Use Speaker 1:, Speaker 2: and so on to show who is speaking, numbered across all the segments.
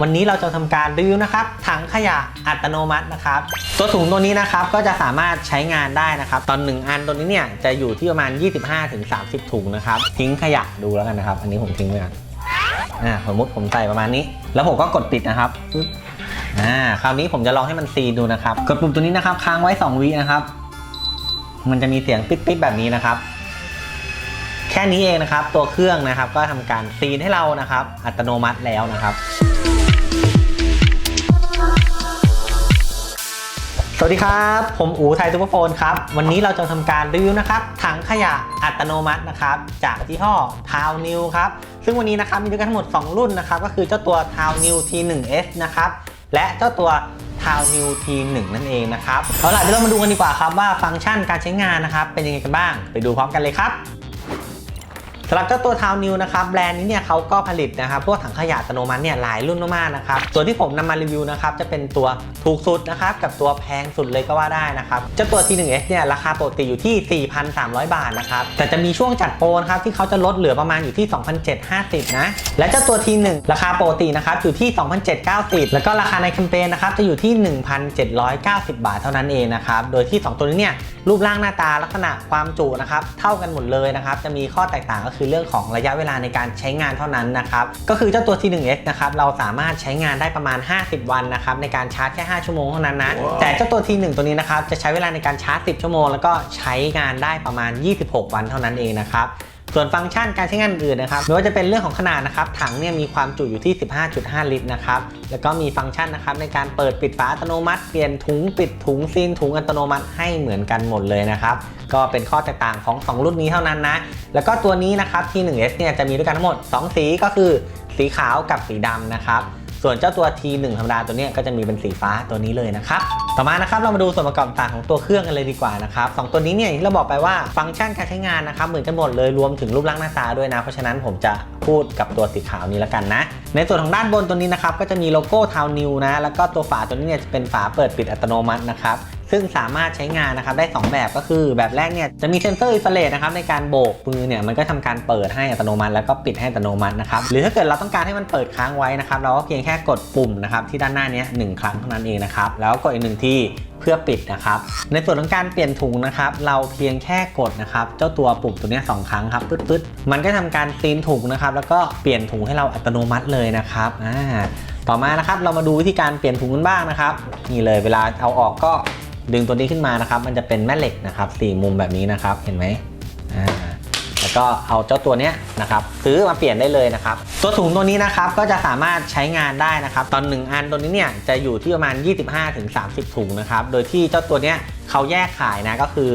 Speaker 1: วันนี้เราจะทำการรีวิวนะครับถังขยะอัตโนมัตินะครับ ตัวถุงตัวนี้นะครับก็จะสามารถใช้งานได้นะครับ ตอนหนึ่งอันตัวนี้เนี่ยจะอยู่ที่ประมาณ 25-30 ถุงนะครับ ทิ้งขยะดูแล้วกันนะครับ อันนี้ผมทิ้งไว้ก่อนอ่าสมมติผมใส่ประมาณนี้ แล้วผมก็กดปิดนะครับอ่าคราวนี้ผมจะลองให้มันซีนดูนะครับ กดปุ่มตัวนี้นะครับ ค้างไว้ 2วินะครับ มันจะมีเสียงปิ๊ดๆแบบนี้นะครับแค่นี้เองนะครับ ตัวเครื่องนะครับ ก็ทำการซีนให้เรานะครับ อัตโนมัติแล้วนะครับ สวัสดีครับ ผมอูไทยซูเปอร์โฟนครับ วันนี้เราจะทำการรีวิวนะครับถังขยะอัตโนมัตินะครับ จากยี่ห้อ t o w New ครับ ซึ่งวันนี้นะครับมีด้วยกันทั้งหมด 2 รุ่นนะครับ ก็คือเจ้าตัว t o w New T1S นะครับ และเจ้าตัว t o w New T1 นั่นเองนะครับ เอาล่ะเดี๋ยวเรามาดูกันดีกว่าครับว่าฟังก์ชันการใช้งานนะครับเป็นยังไงกันบ้าง ไปดูพร้อมกันเลยครับ สำหรับเจ้าตัวทาวนิวนะครับแบรนด์นี้เนี่ยเขาก็ผลิตนะครับพวกถังขยะอัตโนมัติเนี่ยหลายรุ่นมากๆนะครับส่วนที่ผมนำมารีวิวนะครับจะเป็นตัวถูกสุดนะครับกับตัวแพงสุดเลยก็ว่าได้นะครับเจ้าตัว T1S เนี่ยราคาปกติอยู่ที่ 4,300 บาทนะครับแต่จะมีช่วงจัดโปรนะครับที่เขาจะลดเหลือประมาณอยู่ที่ 2,750นะและเจ้าตัว T1 ราคาปกตินะครับอยู่ที่ 2,790 แล้วก็ราคาในแคมเปญนะครับจะอยู่ที่ 1,790 บาทเท่านั้นเองนะครับโดยที่ 2 ตัวนี้เนี่ยรูปร่างหน้าตาลักษณะความจุนะครับเท่ากันหมดเลยนะครับจะมีข้อแตกต่างก็คือเรื่องของระยะเวลาในการใช้งานเท่านั้นนะครับก็คือเจ้าตัว T1S นะครับเราสามารถใช้งานได้ประมาณ 50 วันนะครับในการชาร์จแค่ 5 ชั่วโมงเท่านั้นนะแต่เจ้าตัว T1 ตัวนี้นะครับจะใช้เวลาในการชาร์จ 10 ชั่วโมง แล้วก็ใช้งานได้ประมาณ 26 วันเท่านั้นเองนะครับ ส่วนฟังก์ชันการใช้งานอื่นนะครับไม่ว่าจะเป็นเรื่องของขนาดนะครับถังเนี่ยมีความจุอยู่ที่ 15.5 ลิตรนะครับแล้วก็มีฟังก์ชันนะครับในการเปิดปิดฝาอัตโนมัติเปลี่ยนถุงปิดถุงซีนถุงอัตโนมัติให้เหมือนกันหมดเลยนะครับก็เป็นข้อแตกต่างของ 2 รุ่นนี้เท่านั้นนะ แล้วก็ตัวนี้นะครับ T1S เนี่ยจะมีด้วยกันทั้งหมด 2 สีก็คือสีขาวกับสีดำนะครับ ส่วนเจ้าตัว T1 ธรรมดาตัวนี้ก็จะมีเป็นสีฟ้าตัวนี้เลยนะครับ ต่อมานะครับเรามาดูส่วนประกอบต่างของตัวเครื่องกันเลยดีกว่านะครับสองตัวนี้เนี่ยที่เราบอกไปว่าฟังก์ชันการใช้งานนะครับเหมือนกันหมดเลยรวมถึงรูปร่างหน้าตาด้วยนะ เพราะฉะนั้นผมจะพูดกับตัวสีขาวนี้แล้วกันนะ ในส่วนของด้านบนตัวนี้นะครับก็จะมีโลโก้ทาวนิวนะแล้วก็ตัวฝาตัวนี้เนี่ยจะเป็นฝาเปิดปิดอัตโนมัตินะครับ ซึ่งสามารถใช้งานนะครับได้ 2 แบบก็คือแบบแรกเนี่ยจะมีเซนเซอร์อินฟราเรดนะครับในการโบกมือเนี่ยมันก็ทำการเปิดให้อัตโนมัติแล้วก็ปิดให้อัตโนมัตินะครับหรือถ้าเกิดเราต้องการให้มันเปิดค้างไว้นะครับเราก็เพียงแค่กดปุ่มนะครับที่ด้านหน้านี้หนึ่งครั้งเท่านั้นเองนะครับแล้วกดอีกหนึ่งที่เพื่อปิดนะครับ ในส่วนของการเปลี่ยนถุงนะครับ เราเพียงแค่กดนะครับ เจ้าตัวปุ่มตัวนี้ยสองครั้งครับปึ๊ดๆมันก็ทำการซีนถุงนะครับ แล้วก็เปลี่ยนถุงให้เราอัตโนมัติเลยนะครับอ่าต่อมานะครับเรามาดูวิธีการเปลี่ยนถุงกันบ้างนะครับนี่เลยเวลาเอาออกก็ ดึงตัวนี้ขึ้นมานะครับ มันจะเป็นแม่เหล็กนะครับสี่มุมแบบนี้นะครับ เห็นไหมอ่าแล้วก็เอาเจ้าตัวเนี้ยนะครับซื้อมาเปลี่ยนได้เลยนะครับ ตัวถุงตัวนี้นะครับก็จะสามารถใช้งานได้นะครับ ตอน1อันตัวนี้เนี่ยจะอยู่ที่ประมาณ 25-30 ถุงนะครับ โดยที่เจ้าตัวเนี้ยเขาแยกขายนะก็คือ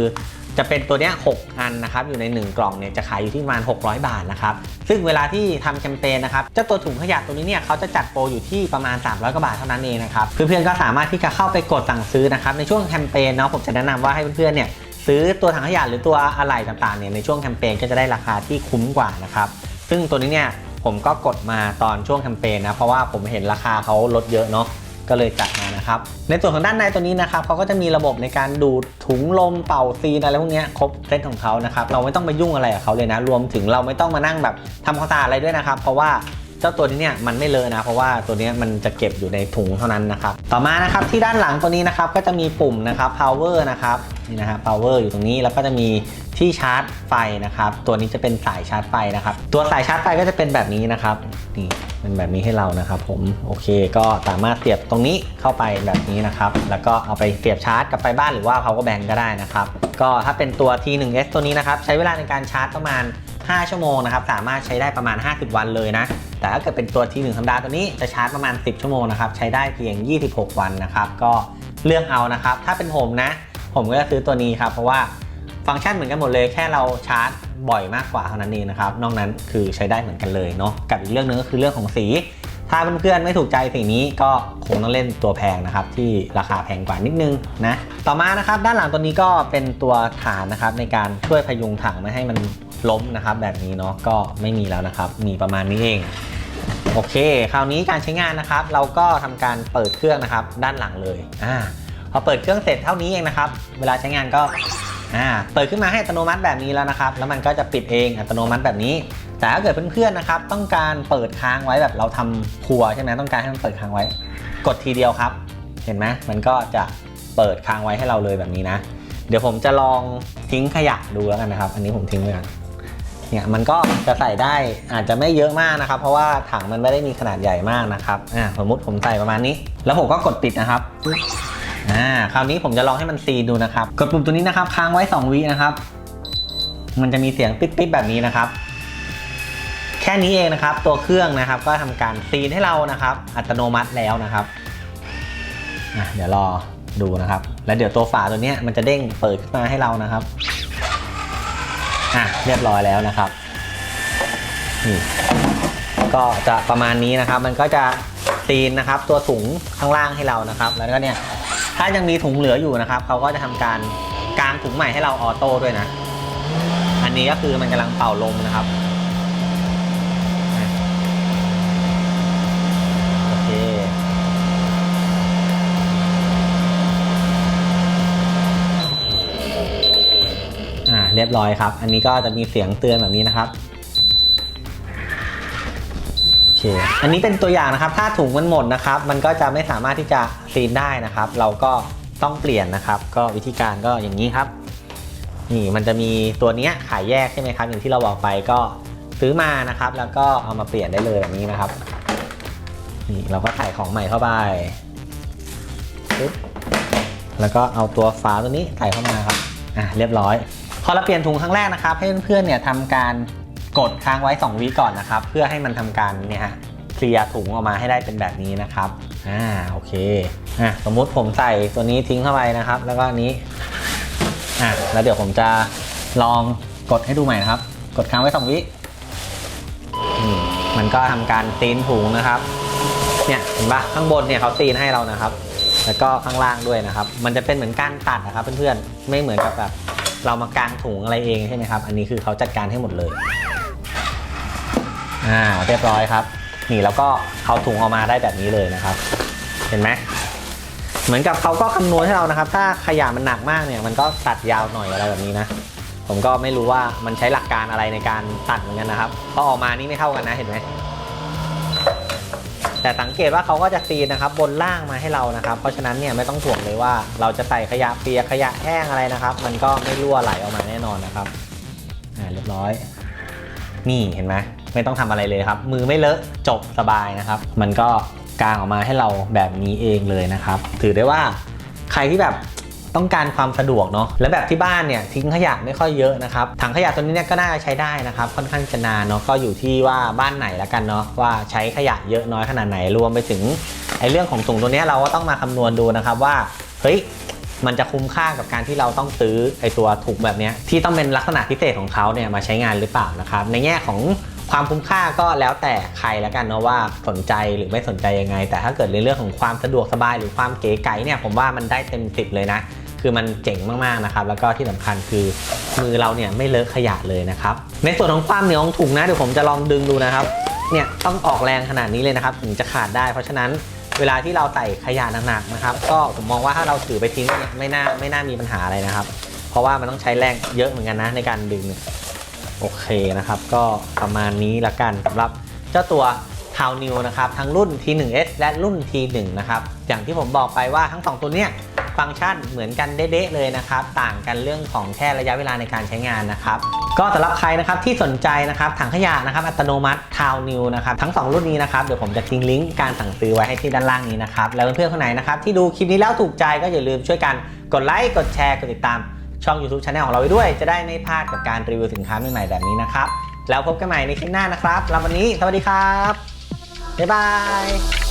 Speaker 1: จะเป็นตัวเนี้ย6อันนะครับอยู่ใน 1 กล่องเนี่ยจะขายอยู่ที่ประมาณ 600 บาทนะครับซึ่งเวลาที่ทำแคมเปญนะครับเจ้าตัวถุงขยะตัวนี้เนี่ยเขาจะจัดโปรอยู่ที่ประมาณ 300กว่าบาทเท่านั้นเองนะครับเพื่อนๆก็สามารถที่จะเข้าไปกดสั่งซื้อนะครับในช่วงแคมเปญเนาะผมจะแนะนำว่าให้เพื่อนๆเนี่ยซื้อตัวถังขยะหรือตัวอะไหล่ต่างๆเนี่ยในช่วงแคมเปญก็จะได้ราคาที่คุ้มกว่านะครับซึ่งตัวนี้เนี่ยผมก็กดมาตอนช่วงแคมเปญนะเพราะว่าผมเห็นราคาเขาลดเยอะเนาะ ก็เลยจัดมานะครับ ในส่วนของด้านในตัวนี้นะครับเขาก็จะมีระบบในการดูดถุงลมเป่าซีนอะไรพวกนี้ครบเซตของเขานะครับเราไม่ต้องไปยุ่งอะไรกับเขาเลยนะ รวมถึงเราไม่ต้องมานั่งแบบทำความสะอาดอะไรด้วยนะครับ เพราะว่าเจ้าตัวนี้เนี่ยมันไม่เลอะนะ เพราะว่าตัวนี้มันจะเก็บอยู่ในถุงเท่านั้นนะครับ ต่อมานะครับที่ด้านหลังตัวนี้นะครับก็จะมีปุ่มนะครับ power นะครับนี่นะฮะ power อยู่ตรงนี้แล้วก็จะมีที่ชาร์จไฟนะครับ ตัวนี้จะเป็นสายชาร์จไฟนะครับ ตัวสายชาร์จไฟก็จะเป็นแบบนี้นะครับนี่ เป็นแบบนี้ให้เรานะครับผมโอเคก็สามารถเสียบตรงนี้เข้าไปแบบนี้นะครับ แล้วก็เอาไปเสียบชาร์จกับไฟบ้านหรือว่า power bank ก็ได้นะครับ ก็ถ้าเป็นตัว T1S ตัวนี้นะครับใช้เวลาในการชาร์จประมาณ 5 ชั่วโมงนะครับสามารถใช้ได้ประมาณ 50 วันเลยนะแต่ถ้าเกิดเป็นตัว T1 ธรรมดาตัวนี้จะชาร์จประมาณ 10 ชั่วโมงนะครับใช้ได้เพียง 26 วันนะครับก็เลือกเอานะครับถ้าเป็นผมนะ ผมก็จะซื้อตัวนี้ครับเพราะว่าฟังก์ชันเหมือนกันหมดเลยแค่เราชาร์จ บ่อยมากกว่าเท่านั้นเองนะครับ นอกนั้นคือใช้ได้เหมือนกันเลยเนาะ กับอีกเรื่องหนึงก็คือเรื่องของสี ถ้าเพื่อนๆไม่ถูกใจสีนี้ก็คงต้องเล่นตัวแพงนะครับที่ราคาแพงกว่านิดนึงนะ ต่อมานะครับด้านหลังตัวนี้ก็เป็นตัวฐานนะครับในการช่วยพยุงถังไม่ให้มันล้มนะครับ แบบนี้เนาะก็ไม่มีแล้วนะครับ มีประมาณนี้เองโอเค คราวนี้การใช้งานนะครับ เราก็ทำการเปิดเครื่องนะครับ ด้านหลังเลยอ่าพอเปิดเครื่องเสร็จเท่านี้เองนะครับ เวลาใช้งานก็ อ่าเปิดขึ้นมาให้อัตโนมัติแบบนี้แล้วนะครับ แล้วมันก็จะปิดเองอัตโนมัติแบบนี้ แต่ถ้าเกิดเพื่อนๆนะครับ ต้องการเปิดค้างไว้แบบเราทำครัวใช่ไหมต้องการให้มันเปิดค้างไว้ กดทีเดียวครับ เห็นไหมมันก็จะเปิดค้างไว้ให้เราเลยแบบนี้นะ เดี๋ยวผมจะลองทิ้งขยะดูแล้วกันนะครับ อันนี้ผมทิ้งไว้ก่อนเนี่ยมันก็จะใส่ได้อาจจะไม่เยอะมากนะครับ เพราะว่าถังมันไม่ได้มีขนาดใหญ่มากนะครับอ่าสมมติผมใส่ประมาณนี้ แล้วผมก็กดปิดนะครับ อ่าคราวนี้ผมจะลองให้มันซีนดูนะครับ กดปุ่มตัวนี้นะครับค้างไว้ 2วินะครับ มันจะมีเสียงปิ๊บๆแบบนี้นะครับ แค่นี้เองนะครับ ตัวเครื่องนะครับ ก็ทำการซีนให้เรานะครับ อัตโนมัติแล้วนะครับอะเดี๋ยวรอดูนะครับ แล้วเดี๋ยวตัวฝาตัวนี้มันจะเด้งเปิดขึ้นมาให้เรานะครับอะเรียบร้อยแล้วนะครับนี่ก็จะประมาณนี้นะครับ มันก็จะซีนนะครับ ตัวถุงข้างล่างให้เรานะครับ แล้วก็เนี่ย ถ้ายังมีถุงเหลืออยู่นะครับเขาก็จะทำการกางถุงใหม่ให้เราออโต้ด้วยนะ อันนี้ก็คือมันกำลังเป่าลมนะครับโอเคอ่าเรียบร้อยครับ อันนี้ก็จะมีเสียงเตือนแบบนี้นะครับโอเคอันนี้เป็นตัวอย่างนะครับ ถ้าถุงมันหมดนะครับ มันก็จะไม่สามารถที่จะ ซีนได้นะครับ เราก็ต้องเปลี่ยนนะครับ ก็วิธีการก็อย่างนี้ครับนี่มันจะมีตัวเนี้ยขายแยกใช่ไหมครับอย่างที่เราบอกไปก็ซื้อมานะครับ แล้วก็เอามาเปลี่ยนได้เลยแบบนี้นะครับนี่เราก็ใส่ของใหม่เข้าไปปึ๊บแล้วก็เอาตัวฝาตัวนี้ใส่เข้ามาครับอะเรียบร้อย พอเราเปลี่ยนถุงครั้งแรกนะครับ ให้เพื่อนๆเนี่ยทำการกดค้างไว้ 2 วิก่อนนะครับ เพื่อให้มันทำการเนี่ยฮะ เคลียร์ถุงออกมาให้ได้เป็นแบบนี้นะครับอ่าโอเคอะสมมุติผมใส่ตัวนี้ทิ้งเข้าไปนะครับ แล้วก็อันนี้อะแล้วเดี๋ยวผมจะลองกดให้ดูใหม่นะครับ กดค้างไว้2วิมันก็ทำการตีนถุงนะครับเนี่ยเห็นปะข้างบนเนี่ยเขาตีนให้เรานะครับ แล้วก็ข้างล่างด้วยนะครับ มันจะเป็นเหมือนการตัดนะครับเพื่อนๆไม่เหมือนกับแบบเรามากางถุงอะไรเองใช่ไหมครับ อันนี้คือเขาจัดการให้หมดเลย อ่า เรียบร้อยครับ นี่แล้วก็เอาถุงออกมาได้แบบนี้เลยนะครับ เห็นไหมเหมือนกับเขาก็คำนวณให้เรานะครับ ถ้าขยะมันหนักมากเนี่ย มันก็ตัดยาวหน่อยอะไรแบบนี้นะ ผมก็ไม่รู้ว่ามันใช้หลักการอะไรในการตัดเหมือนกันนะครับพอออกมานี่ไม่เท่ากันนะเห็นไหมแต่สังเกตว่าเขาก็จะซีนนะครับบนล่างมาให้เรานะครับ เพราะฉะนั้นเนี่ยไม่ต้องห่วงเลยว่าเราจะใส่ขยะเปียกขยะแห้งอะไรนะครับ มันก็ไม่รั่วไหลออกมาแน่นอนนะครับอ่าเรียบร้อย นี่เห็นไหม ไม่ต้องทำอะไรเลยครับ มือไม่เลอะจบสบายนะครับ มันก็กางออกมาให้เราแบบนี้เองเลยนะครับ ถือได้ว่าใครที่แบบต้องการความสะดวกเนาะและแบบที่บ้านเนี่ยทิ้งขยะไม่ค่อยเยอะนะครับถังขยะตัวนี้เนี่ยก็น่าจะใช้ได้นะครับค่อนข้างจะนานเนาะก็อยู่ที่ว่าบ้านไหนแล้วกันเนาะว่าใช้ขยะเยอะน้อยขนาดไหนรวมไปถึงไอ้เรื่องของถุงตัวนี้เราก็ต้องมาคำนวณดูนะครับว่าเฮ้ยมันจะคุ้มค่ากับการที่เราต้องซื้อไอตัวถุงแบบนี้ที่ต้องเป็นลักษณะพิเศษของเขาเนี่ยมาใช้งานหรือเปล่านะครับในแง่ของ ความคุ้มค่าก็แล้วแต่ใครแล้วกันเนาะว่าสนใจหรือไม่สนใจยังไง แต่ถ้าเกิดในเรื่องของความสะดวกสบายหรือความเก๋ไก๋เนี่ยผมว่ามันได้เต็มสิบเลยนะ คือมันเจ๋งมากๆนะครับ แล้วก็ที่สำคัญคือมือเราเนี่ยไม่เลอะขยะเลยนะครับ ในส่วนของความเหนียวของถุงนะเดี๋ยวผมจะลองดึงดูนะครับเนี่ยต้องออกแรงขนาดนี้เลยนะครับ ถึงจะขาดได้ เพราะฉะนั้นเวลาที่เราใส่ขยะหนักๆนะครับ ก็ผมมองว่าถ้าเราถือไปทิ้งเนี่ยไม่น่าไม่น่ามีปัญหาอะไรนะครับ เพราะว่ามันต้องใช้แรงเยอะเหมือนกันนะในการดึง โอเคนะครับ ก็ประมาณนี้ละกันสำหรับเจ้าตัว t o w New นะครับทั้งรุ่น T1S และรุ่น T1 นะครับอย่างที่ผมบอกไปว่าทั้งสองตัวเนี้ยฟังก์ชันเหมือนกันเด๊ะๆเลยนะครับ ต่างกันเรื่องของแค่ระยะเวลาในการใช้งานนะครับ ก็สำหรับใครนะครับที่สนใจนะครับถังขยะนะครับอัตโนมัติ t o w New นะครับทั้ง 2 รุ่นนี้นะครับเดี๋ยวผมจะทิ้งลิงก์การสั่งซื้อไว้ให้ที่ด้านล่างนี้นะครับแล้วเพื่อนๆคนไหนนะครับที่ดูคลิปนี้แล้วถูกใจก็อย่าลืมช่วยกันกดไลค์กดแชร์กดติดตาม ช่อง YouTube Channel ของเราไว้ด้วย จะได้ไม่พลาดกับการรีวิวสินค้าใหม่ๆแบบนี้นะครับ แล้วพบกันใหม่ในคลิปหน้านะครับแล้ววันนี้สวัสดีครับ บ๊ายบาย